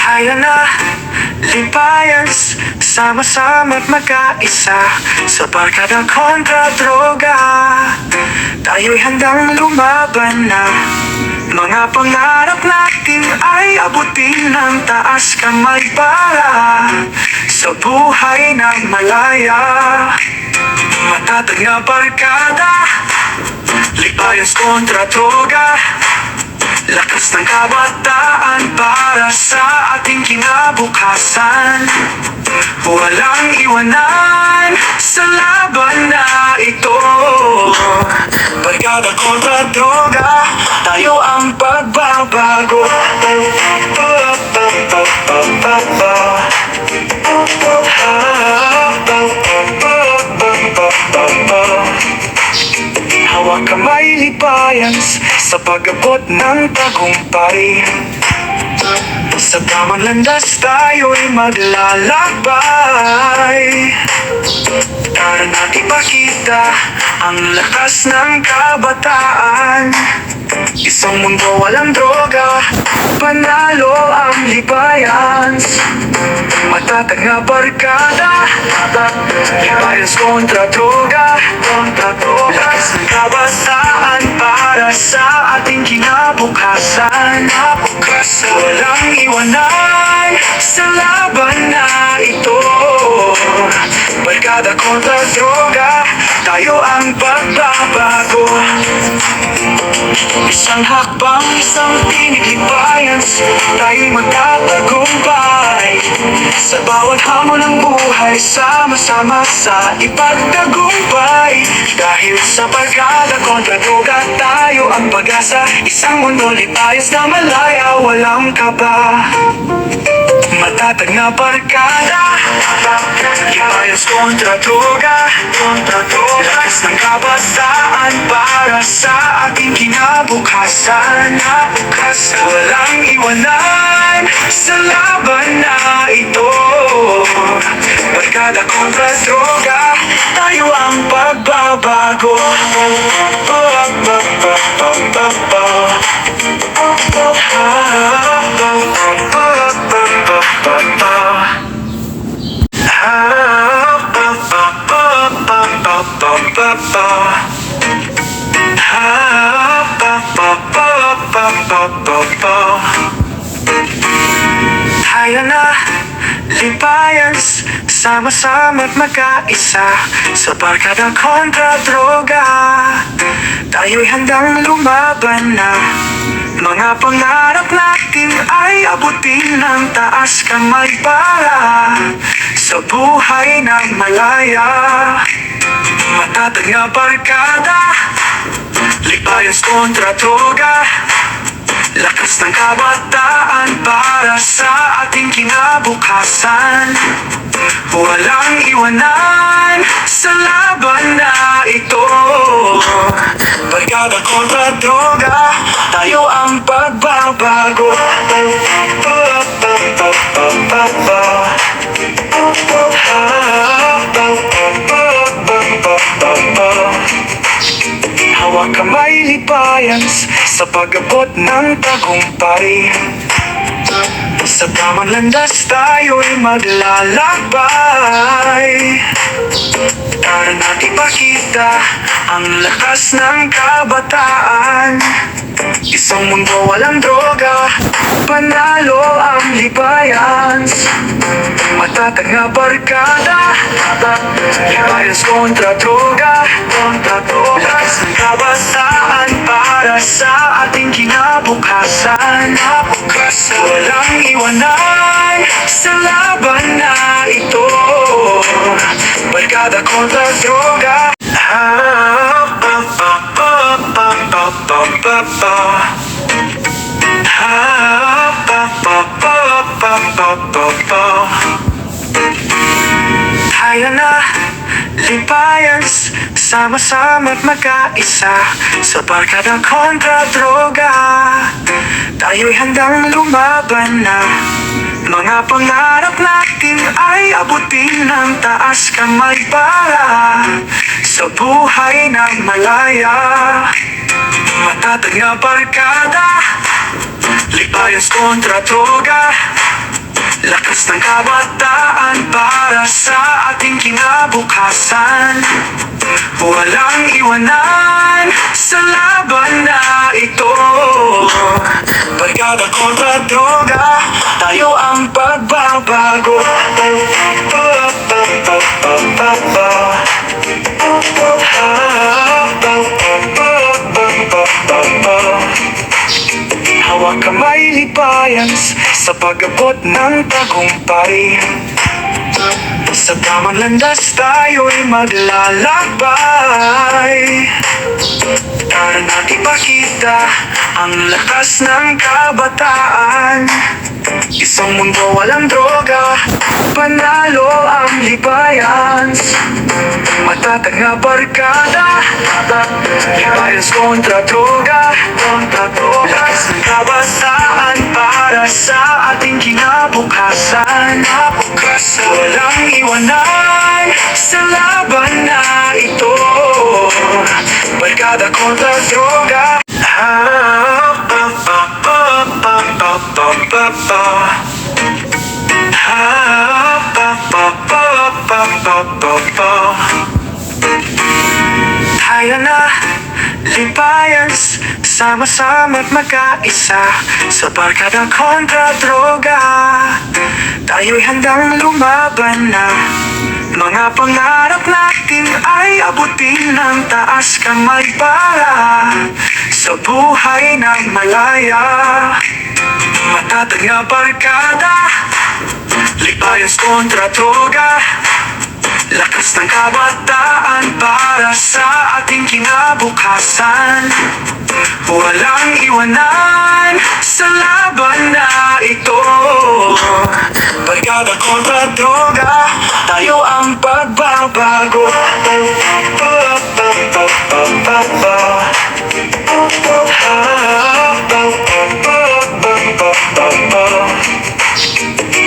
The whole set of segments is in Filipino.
Tayo na Libayas Sama-sama't magkaisa Sa barkada kontra droga Tayo'y handang lumaban na. Mga pangarap natin ay abutin ng taas kamay para Sa buhay na malaya Matatag na barkada. Libayas kontra droga. Lakas ng kabataan para sa ating kinabukasan. Walang iwanan sa laban na ito. Barkada kontra droga, sa pag-abot ng tagumpay. Sa tamang landas tayo'y maglalakbay. Tara natin pakita ang lakas ng kabataan. Isang mundo walang droga, panalo ang libayas Matatag na barkada Libayas kontra droga Kontra droga. Lakas ng kabataan para sa ating kinabukasan Walang iwanan sa laban na ito. Barkada kontra droga Tayo ang pagbabago Isang hakbang, isang tinig libayas Tayo'y magtatagumpay. Sa bawat hamon ng buhay Sama-sama sa ipagtagumpay. Dahil sa barkada kontra droga Tayo ang pag-asa. Isang mundo libayas na malaya Walang kaba. Matatag na barkada. Libayas kontra droga. Lakas ng kabataan para sa kinabukasan Kinabukasan Walang iwanan sa laban na ito. Barkada kontra droga Tayo ang pagbabago. Oh, oh, oh, oh, Tayo na, libayas Sama-sama't magkaisa Sa barkada kontra droga Tayo'y handang lumaban na. Mga pangarap natin ay abutin ng taas kamay para Sa buhay na malaya. Matatag na barkada Libayas kontra droga Lakas ng kabataan para sa ating kinabukasan. Walang iwanan sa laban na ito. Barkada kontra droga, tayo ang pagbabago sa pag-abot ng tagumpay. Sa tamang landas tayo'y maglalakbay. Tara natin pakita ang lakas ng kabataan. Isang mundo walang droga, panalo ang libayas Matatag na barkada Libayas kontra droga Kontra droga Lakas ng kabataan para sa walang iwanan sa laban na ito. Barkada kontra droga. Tayo na, lipayan sa Sama-sama't magkaisa Sa barkada kontra droga Tayo'y handang lumaban na Mga pangarap natin ay abutin ng taas kamay para Sa buhay ng malaya. Matatag na barkada Libayas kontra droga Lakas ng kabataan para sa kinabukasan Walang iwanan sa laban na ito. Barkada kontra droga Tayo ang pagbabago. Hawak kamay libayan sa pag-abot ng tagumpay Sa tamang landas tayo'y maglalakbay. Para natin ipakita ang lakas ng kabataan. Isang mundo walang droga Panalo ang libayan Matatag na barkada Libayas kontra droga. Lakas ng kabataan para sa ating Kinabukasan Walang iwanan sa laban na ito. Barkada kontra droga. Haya na, lipayans Sama-sama't magkaisa Sa barkada kontra droga. Tayo'y handang lumaban na. Mga pangarap natin ay abutin ng taas kamay para Sa buhay ng malaya. Matatag na barkada Libayas kontra droga. Lakas ng kabataan para sa ating kinabukasan Walang iwanan sa laban na ito. Barkada kontra droga Tayo ang pagbabago.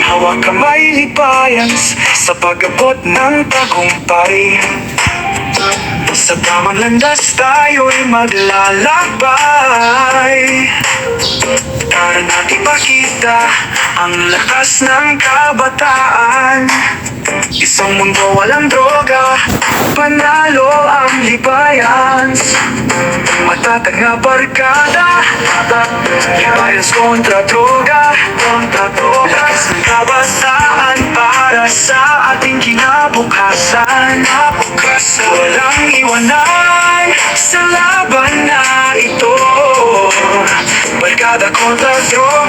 Hawak kamay libayan sa pag-abot ng tagumpay Sa tamang landas tayo'y maglalakbay. Para natin ipakita ang lakas ng kabataan. Isang mundo walang droga Panalo ang libayan Matatag na barkada Libayas kontra droga. Kontra droga. Kabataan para sa ating Kinabukasan. Walang iwanan sa laban na ito. Barkada kontra droga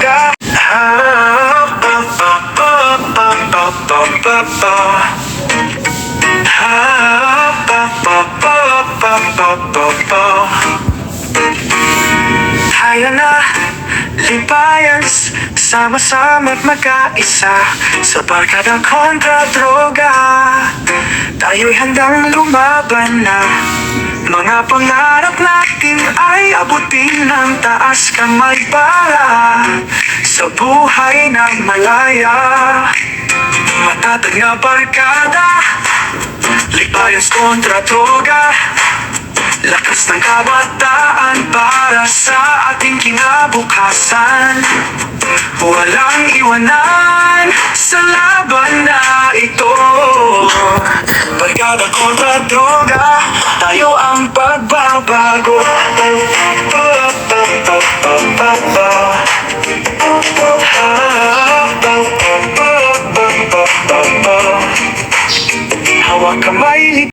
libayas Sama-sama't magkaisa. Sa barkada kontra droga Tayo'y handang lumaban na. Mga pangarap natin ay abutin ng taas kamay para Sa buhay ng malaya. Matatag na barkada Libayas kontra droga Lakas ng kabataan para sa ating kinabukasan. Walang iwanan sa laban na ito. Barkada kontra droga Tayo ang pagbabago